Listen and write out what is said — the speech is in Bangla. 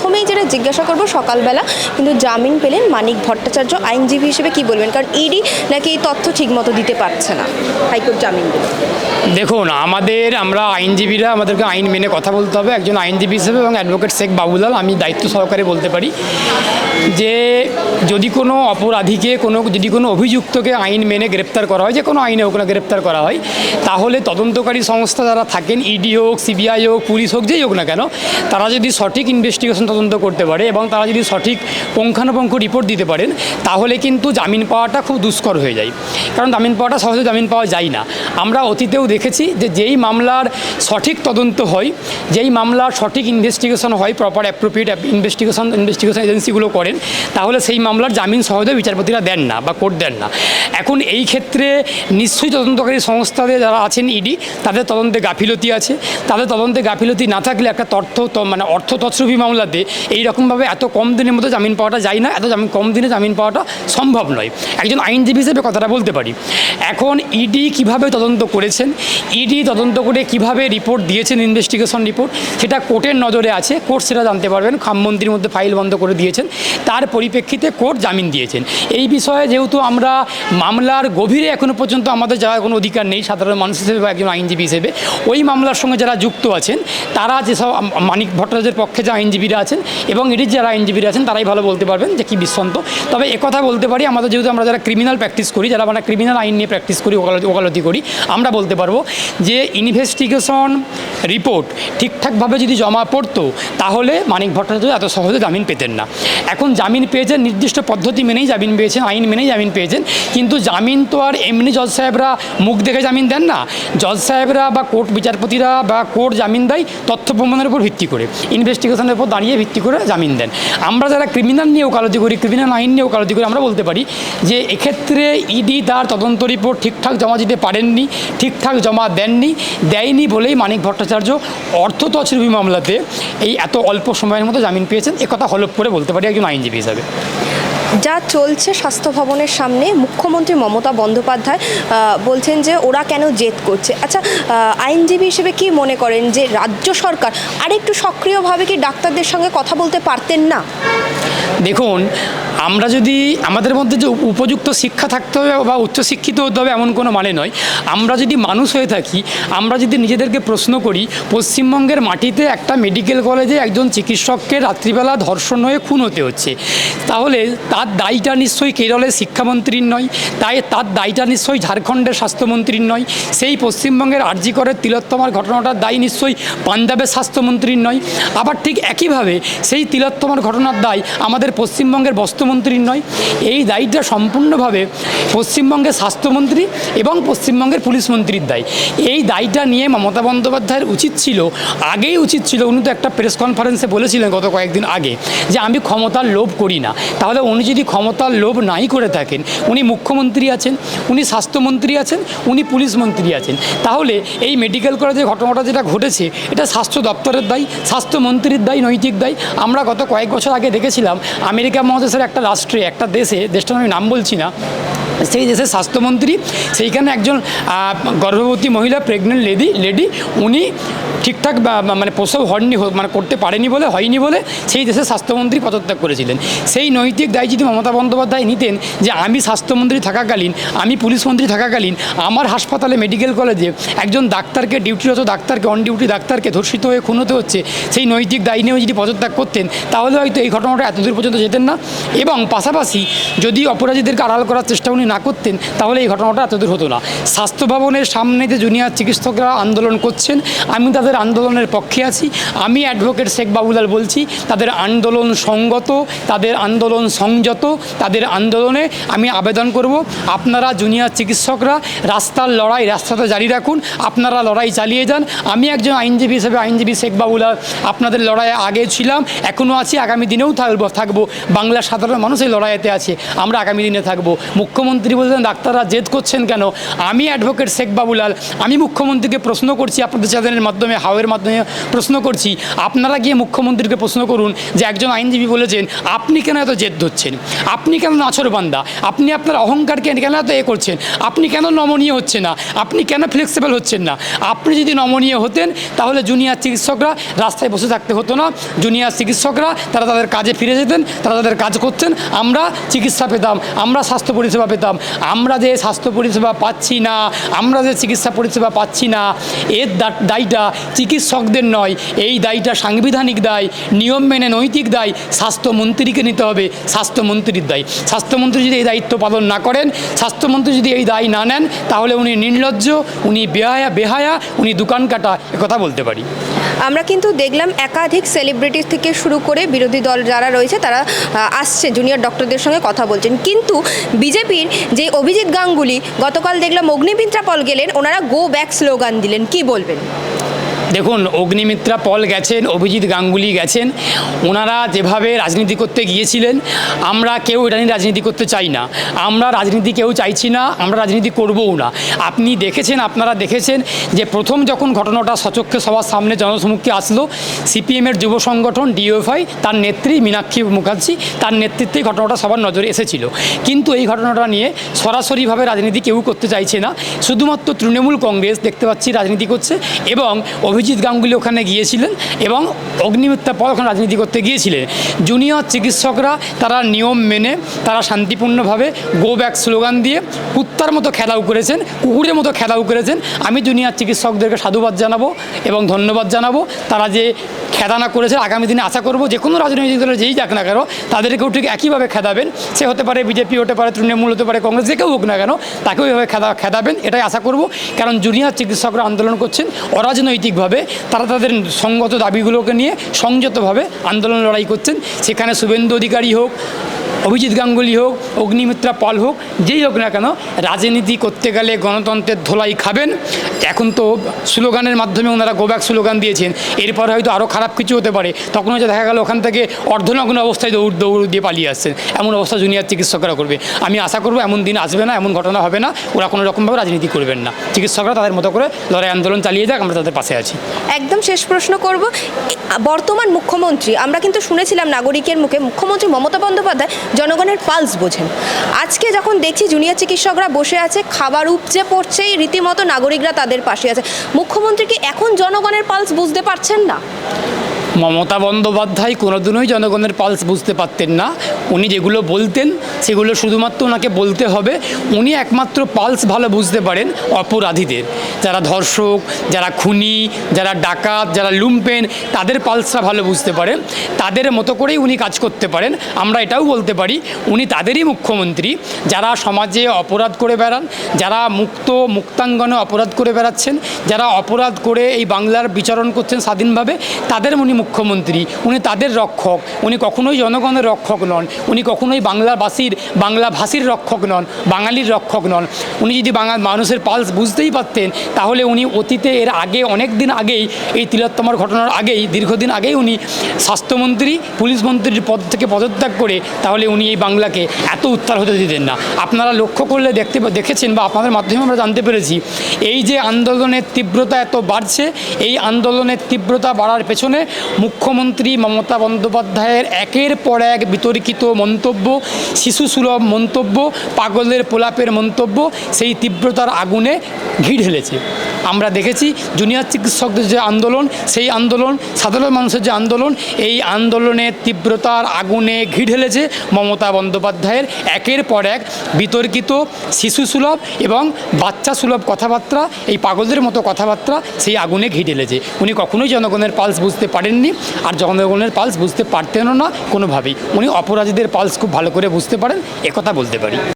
প্রথমেই যেটা জিজ্ঞাসা করব সকালবেলা, কিন্তু জামিন পেলেন মানিক ভট্টাচার্য, আইনজীবী হিসেবে কি বলবেন? কারণ ইডি নাকি এই তথ্য ঠিকমতো দিতে পারছে না, হাইকোর্ট জামিন দেখুন, আমাদের, আমরা আইনজীবীরা, আমাদেরকে আইন মেনে কথা বলতে হবে, একজন আইনজীবী হিসেবে এবং অ্যাডভোকেট শেখ বাবুলাল, আমি দায়িত্ব সহকারে বলতে পারি যে যদি কোনো অপরাধীকে, কোনো, যদি কোনো অভিযুক্তকে আইন মেনে গ্রেপ্তার করা হয়, যে কোনো আইনে হোক না, গ্রেপ্তার করা হয়, তাহলে তদন্তকারী সংস্থা যারা থাকেন ইডি হোক সিবিআই হোক, পুলিশ হোক, যেই হোক না কেন, তারা যদি সঠিক ইনভেস্টিগেশন তদন্ত করতে পারে এবং তারা যদি সঠিক পুঙ্খানুপুঙ্খ রিপোর্ট দিতে পারেন, তাহলে কিন্তু জামিন পাওয়াটা খুব দুষ্কর হয়ে যায়। কারণ জামিন পাওয়াটা সহজে জামিন পাওয়া যায় না। আমরা অতীতেও দেখেছি যে যেই মামলার সঠিক তদন্ত হয়, যেই মামলার সঠিক ইনভেস্টিগেশন হয় প্রপার অ্যাপ্রোপ্রিয়েট ইনভেস্টিগেশন ইনভেস্টিগেশন এজেন্সিগুলো করেন, তাহলে সেই মামলার জামিন সহজে বিচারপতিরা দেন না বা কোর্ট দেন না। এখন এই ক্ষেত্রে নিশ্চয়ই তদন্তকারী সংস্থাতে যারা আছেন ইডি তাদের তদন্তে গাফিলতি আছে। তাদের তদন্তে গাফিলতি না থাকলে একটা তথ্য মানে অর্থ তছরুপি মামলাতে এই রকমভাবে এত কম দিনের মধ্যে জামিন পাওয়াটা যায় না, এত জামিন কম দিনে জামিন পাওয়াটা সম্ভব নয়। একজন আইনজীবী হিসেবে কথাটা বলতে পারি। এখন ইডি কীভাবে তদন্ত করেছেন? ইডি তদন্ত করে কীভাবে রিপোর্ট দিয়েছেন ইনভেস্টিগেশন রিপোর্ট সেটা কোর্টের নজরে আছে কোর্ট সেটা জানতে পারবেন। খামমন্ত্রীর মধ্যে ফাইল বন্ধ করে দিয়েছেন। তার পরিপ্রেক্ষিতে কোর্ট জামিন দিয়েছেন। এই বিষয়ে যেহেতু আমরা মামলার গভীরে এখনও পর্যন্ত আমাদের যাওয়ার কোনো অধিকার নেই, সাধারণ মানুষ হিসেবে বা একজন আইনজীবী হিসেবে, ওই মামলার সঙ্গে যারা যুক্ত আছেন, তারা যেসব মানিক ভট্টাচার্যের পক্ষে যে আইনজীবীরা আছেন এবং এটির যারা আইনজীবীরা আছেন তারাই ভালো বলতে পারবেন যে কী বিশ্বন্ত। তবে একথা বলতে পারি আমাদের যেহেতু আমরা যারা ক্রিমিনাল প্র্যাকটিস করি, যারা আমরা ক্রিমিনাল আইন নিয়ে প্র্যাকটিস করি ওকালতি করি, আমরা বলতে পারব যে ইনভেস্টিগেশন রিপোর্ট ঠিকঠাকভাবে যদি জমা পড়তো, তাহলে মানিক ভট্টাচার্য এত সহজে জামিন পেতেন না। এখন জামিন পেয়েছেন, নির্দিষ্ট পদ্ধতি মেনেই জামিন পেয়েছেন, আইন মেনেই জামিন পেয়েছেন, কিন্তু জামিন তো আর এমনি জজ সাহেবরা মুখ দেখে জামিন দেন না। জজ সাহেবরা বা কোর্ট বিচারপতিরা বা কোর্ট জামিন দেয়, তথ্য প্রমাণের উপর ভিত্তি করে। ইনভেস্টিগেশনের উপর দাঁড়িয়ে ভিত্তি করে জামিন দেন। আমরা যারা ক্রিমিনাল নিয়ে ওকালতি করি ক্রিমিনাল আইন নিয়ে ওকালতি করি, আমরা বলতে পারি যে এক্ষেত্রে ইডি তার তদন্ত রিপোর্ট ঠিকঠাক জমা দিতে পারেননি, ঠিকঠাক জমা দেননি, দেয়নি বলেই মানিক ভট্টাচার্য অর্থ তছরুপি মামলাতে এই এত অল্প সময়ের মতো জামিন পেয়েছেন। একথা হলপ করে বলতে পারি একজন আইনজীবী হিসাবে। যা চলছে স্বাস্থ্য ভবনের সামনে, মুখ্যমন্ত্রী মমতা বন্দ্যোপাধ্যায় বলছেন যে ওরা কেন জেদ করছে। আচ্ছা আইনজীবী হিসেবে কি মনে করেন যে রাজ্য সরকার আরেকটু সক্রিয়ভাবে কি ডাক্তারদের সঙ্গে কথা বলতে পারতেন না? দেখুন আমরা যদি আমাদের মধ্যে যে উপযুক্ত শিক্ষা থাকতে হবে বা উচ্চশিক্ষিত হতে হবে এমন কোনো মানে নয়। আমরা যদি মানুষ হয়ে থাকি, আমরা যদি নিজেদেরকে প্রশ্ন করি, পশ্চিমবঙ্গের মাটিতে একটা মেডিকেল কলেজে একজন চিকিৎসককে রাত্রিবেলা ধর্ষণ হয়ে খুন হতে হচ্ছে। তাহলে তার দায়টা নিশ্চয়ই কেরলের শিক্ষামন্ত্রীর নয়, তাই তার দায়টা নিশ্চয়ই ঝাড়খণ্ডের স্বাস্থ্যমন্ত্রীর নয়। সেই পশ্চিমবঙ্গের আরজি করের তিলোত্তমার ঘটনাটার দায় নিশ্চয়ই পাঞ্জাবের স্বাস্থ্যমন্ত্রীর নয়। আবার ঠিক একইভাবে সেই তিলোত্তমার ঘটনার দায় আমাদের পশ্চিমবঙ্গের বস্ত্রমন্ত্রীর নয়, এই দায়টা সম্পূর্ণভাবে পশ্চিমবঙ্গের স্বাস্থ্যমন্ত্রী এবং পশ্চিমবঙ্গের পুলিশ মন্ত্রীর দায়। এই দায়টা নিয়ে মমতা বন্দ্যোপাধ্যায়ের উচিত ছিল, আগেই উচিত ছিল, উনি তো একটা প্রেস কনফারেন্সে বলেছিলেন গত কয়েকদিন আগে, যে আমি ক্ষমতার লোভ করি না। তাহলে উনি যদি ক্ষমতার লোভ নাই করে থাকেন, উনি মুখ্যমন্ত্রী আছেন, উনি স্বাস্থ্যমন্ত্রী আছেন, উনি পুলিশ মন্ত্রী আছেন, তাহলে এই মেডিকেল কলেজে ঘটনাটা যেটা ঘটেছে, এটা স্বাস্থ্য দপ্তরের দায়ী, স্বাস্থ্যমন্ত্রীর দায়ী, নৈতিক দায়ী। আমরা গত কয়েক বছর আগে দেখেছিলাম, আমেরিকা মহাদেশের একটা রাষ্ট্রে একটা দেশে দেশটার আমি নাম বলছি না সেই দেশের স্বাস্থ্যমন্ত্রী, সেইখানে একজন গর্ভবতী মহিলা প্রেগনেন্ট লেডি লেডি উনি ঠিকঠাক মানে প্রসব হননি মানে করতে পারেনি বলে, হয়নি বলে সেই দেশের স্বাস্থ্যমন্ত্রী পদত্যাগ করেছিলেন। সেই নৈতিক দায় যদি মমতা বন্দ্যোপাধ্যায় নিতেন যে আমি স্বাস্থ্যমন্ত্রী থাকাকালীন, আমি পুলিশ মন্ত্রী থাকাকালীন, আমার হাসপাতালে মেডিকেল কলেজে একজন ডাক্তারকে, ডিউটিরত ডাক্তারকে অন ডিউটি ডাক্তারকে ধর্ষিত হয়ে খুন হতে হচ্ছে, সেই নৈতিক দায় নিয়েও যদি পদত্যাগ করতেন, তাহলে হয়তো এই ঘটনাটা এতদূর পর্যন্ত যেতেন না। এবং পাশাপাশি যদি অপরাধীদেরকে আড়াল করার চেষ্টা উনি না করতেন, তাহলে এই ঘটনাটা এতদূর হতো না। স্বাস্থ্য ভবনের সামনে যে জুনিয়র চিকিৎসকরা আন্দোলন করছেন, আমি তাদের আন্দোলনের পক্ষে আছি, আমি অ্যাডভোকেট শেখ বাবুলাল বলছি, তাদের আন্দোলন সঙ্গত, তাদের আন্দোলন সংযত, তাদের আন্দোলনে আমি আবেদন করব। আপনারা জুনিয়র চিকিৎসকরা, রাস্তার লড়াই রাস্তাতে জারি রাখুন, আপনারা লড়াই চালিয়ে যান। আমি একজন আইনজীবী হিসেবে, আইনজীবী শেখ বাবুলাল, আপনাদের লড়াইয়ে আগে ছিলাম এখনও আছি, আগামী দিনেও থাকব থাকব। বাংলার সাধারণ মানুষ এই লড়াইতে আছে, আমরা আগামী দিনে থাকব। মুখ্যমন্ত্রী মুখ্যমন্ত্রী বলছেন ডাক্তাররা জেদ করছেন কেন? আমি অ্যাডভোকেট শেখ বাবুলাল, আমি মুখ্যমন্ত্রীকে প্রশ্ন করছি, আপনাদের চ্যানেলের মাধ্যমে, হাওয়ের মাধ্যমে প্রশ্ন করছি। আপনারা গিয়ে মুখ্যমন্ত্রীকে প্রশ্ন করুন যে একজন আইনজীবী বলেছেন, আপনি কেন এত জেদ ধরছেন? আপনি কেন নাছর বান্দা? আপনি আপনার অহংকারকে কেন এত এ করছেন? আপনি কেন নমনীয় হচ্ছে না? আপনি কেন ফ্লেক্সিবল হচ্ছেন না? আপনি যদি নমনীয় হতেন, তাহলে জুনিয়র চিকিৎসকরা রাস্তায় বসে থাকতে হতো না। জুনিয়র চিকিৎসকরা, তারা তাদের কাজে ফিরে যেতেন, তারা তাদের কাজ করতেন। আমরা চিকিৎসা পেতাম, আমরা স্বাস্থ্য পরিষেবা পেতাম। আমরা যে স্বাস্থ্য পরিষেবা পাচ্ছি না, আমরা যে চিকিৎসা পরিষেবা পাচ্ছি না, এর দায়টা চিকিৎসকদের নয়, এই দায়টা সাংবিধানিক দায়, নিয়ম মেনে নৈতিক দায়, স্বাস্থ্যমন্ত্রীকে নিতে হবে, স্বাস্থ্যমন্ত্রীর দায়। স্বাস্থ্যমন্ত্রী যদি এই দায়িত্ব পালন না করেন, স্বাস্থ্যমন্ত্রী যদি এই দায় না নেন, তাহলে উনি নির্লজ্জ, উনি বেহায়া বেহায়া, উনি দোকান কাটা কথা বলতে পারি। আমরা কিন্তু দেখলাম একাধিক সেলিব্রিটি থেকে শুরু করে বিরোধী দল যারা রয়েছে, তারা আসছে জুনিয়র ডক্টরদের সঙ্গে কথা বলছেন। কিন্তু বিজেপির যে অভিজিৎ গাঙ্গুলি গতকাল দেখলাম অগ্নিমিত্রা পল গেলেন, ওনারা গো ব্যাক স্লোগান দিলেন। কি বলবেন? দেখুন, অগ্নিমিত্রা পল গেছেন, অভিজিৎ গাঙ্গুলি গেছেন, ওনারা যেভাবে রাজনীতি করতে গিয়েছিলেন, আমরা কেউ এটা নিয়ে রাজনীতি করতে চাই না। আমরা রাজনীতি কেউ চাইছি না, আমরা রাজনীতি করবও না। আপনি দেখেছেন, আপনারা দেখেছেন যে প্রথম যখন ঘটনাটা সচক্ষে সবার সামনে জনসমুখে আসলো, সিপিএমের যুব সংগঠন ডিওএফআই তার নেত্রী মীনাক্ষী মুখার্জি, তার নেতৃত্বে ঘটনাটা সবার নজরে এসেছিল। কিন্তু এই ঘটনাটা নিয়ে সরাসরিভাবে রাজনীতি কেউ করতে চাইছে না। শুধুমাত্র তৃণমূল কংগ্রেস দেখতে পাচ্ছি রাজনীতি করছে এবং অভিজিৎ গাঙ্গুলি ওখানে গিয়েছিলেন এবং অগ্নিমিত্রা পর ওখানে রাজনীতি করতে গিয়েছিলেন। জুনিয়র চিকিৎসকরা তারা নিয়ম মেনে, তারা শান্তিপূর্ণভাবে গো ব্যাক স্লোগান দিয়ে কুত্তার মতো খেলাও করেছেন, কুকুরের মতো খেলাও করেছেন। আমি জুনিয়র চিকিৎসকদেরকে সাধুবাদ জানাব এবং ধন্যবাদ জানাব। তারা যে খেদানা করেছে আগামী দিনে আশা করব যে কোনো রাজনৈতিক দলের যেই যাক না কেন, তাদেরকেও ঠিক একইভাবে খেদাবেন। সে হতে পারে বিজেপি, হতে পারে তৃণমূল, হতে পারে কংগ্রেস, যে কেউ হোক না কেন, তাকেও এইভাবে খেদা খেদাবেন এটাই আশা করব। কারণ জুনিয়র চিকিৎসকরা আন্দোলন করছেন অরাজনৈতিকভাবে। তারা তাদের সঙ্গত দাবিগুলোকে নিয়ে সংযতভাবে আন্দোলন লড়াই করছেন। সেখানে শুভেন্দু অধিকারী হোক অভিজিৎ গাঙ্গুলি হোক, অগ্নিমিত্রা পাল হোক, যেই হোক না কেন, রাজনীতি করতে গেলে গণতন্ত্রের ধোলাই খাবেন। এখন তো স্লোগানের মাধ্যমে ওনারা গোব্যাক স্লোগান দিয়েছেন। এরপর হয়তো আরও খারাপ কিছু হতে পারে। তখন হয়তো দেখা গেল ওখান থেকে অর্ধনগ্ন অবস্থায় দৌড় দৌড় দিয়ে পালিয়ে আসছেন। এমন অবস্থা জুনিয়র চিকিৎসকরা করবে। আমি আশা করব এমন দিন আসবে না, এমন ঘটনা হবে না। ওরা কোনো রকমভাবে রাজনীতি করবেন না। চিকিৎসকরা তাদের মতো করে লড়াই আন্দোলন চালিয়ে যাক, আমরা তাদের পাশে আছি। একদম শেষ প্রশ্ন করব। বর্তমান মুখ্যমন্ত্রী, আমরা কিন্তু শুনেছিলাম নাগরিকের মুখে, মুখ্যমন্ত্রী মমতা বন্দ্যোপাধ্যায় জনগণের পালস বোঝেন। আজকে যখন দেখছি জুনিয়র চিকিৎসকরা বসে আছে, খাবার উপচে পড়ছেই রীতিমতো নাগরিকরা তাদের পাশে আছে। মুখ্যমন্ত্রী কি এখন জনগণের পালস বুঝতে পারছেন না? মমতা বন্দ্যোপাধ্যায় কোনোদিনই জনগণের পালস বুঝতে পারতেন না। উনি যেগুলো বলতেন, সেগুলো শুধুমাত্র ওনাকে বলতে হবে। উনি একমাত্র পালস ভালো বুঝতে পারেন অপরাধীদের। যারা ধর্ষক, যারা খুনি, যারা ডাকাত, যারা লুম্পেন, তাদের পালসটা ভালো বুঝতে পারেন তাদের মতো করেই উনি কাজ করতে পারেন। আমরা এটাও বলতে পারি, উনি তাদেরই মুখ্যমন্ত্রী। যারা সমাজে অপরাধ করে বেড়ান, যারা মুক্ত, মুক্তাঙ্গনে অপরাধ করে বেড়াচ্ছেন, যারা অপরাধ করে এই বাংলার বিচরণ করছেন স্বাধীনভাবে, তাদের উনি মুখ্যমন্ত্রী, উনি তাদের রক্ষক, উনি কখনোই জনগণের রক্ষক নন, উনি কখনোই বাংলাবাসীর বাংলা ভাষীর রক্ষক নন, বাঙালির রক্ষক নন। উনি যদি বাঙাল মানুষের পালস বুঝতেই পারতেন, তাহলে উনি অতীতে এর আগে অনেক দিন আগেই, এই তিলোত্তমার ঘটনার আগেই, দীর্ঘদিন আগেই উনি স্বাস্থ্যমন্ত্রী, পুলিশ মন্ত্রীর পদ থেকে পদত্যাগ করে, তাহলে উনি এই বাংলাকে এত উত্তাল হতে দিতেন না। আপনারা লক্ষ্য করলে দেখতে, দেখেছেন বা আপনাদের মাধ্যমে আমরা জানতে পেরেছি, এই যে আন্দোলনের তীব্রতা এত বাড়ছে, এই আন্দোলনের তীব্রতা বাড়ার পেছনে মুখ্যমন্ত্রী মমতা বন্দ্যোপাধ্যায়ের একের পর এক বিতর্কিত মন্তব্য শিশুসুলভ মন্তব্য, পাগলের পোলাপের মন্তব্য, সেই তীব্রতার আগুনে ঘি ঢেলেছে। আমরা দেখেছি জুনিয়র চিকিৎসকদের যে আন্দোলন, সেই আন্দোলন, সাধারণ মানুষের যে আন্দোলন, এই আন্দোলনের তীব্রতার আগুনে ঘি ঢেলেছে মমতা বন্দ্যোপাধ্যায়ের। একের পর এক বিতর্কিত শিশু সুলভ এবং বাচ্চা সুলভ কথাবার্তা, এই পাগলদের মতো কথাবার্তা সেই আগুনে ঘি ঢেলেছে। উনি কখনোই জনগণের পালস বুঝতে পারেননি আর জনগণের পালস বুঝতে পারতেনও না কোনোভাবেই। উনি অপরাধীদের পালস খুব ভালো করে বুঝতে পারেন, একথা বলতে পারি।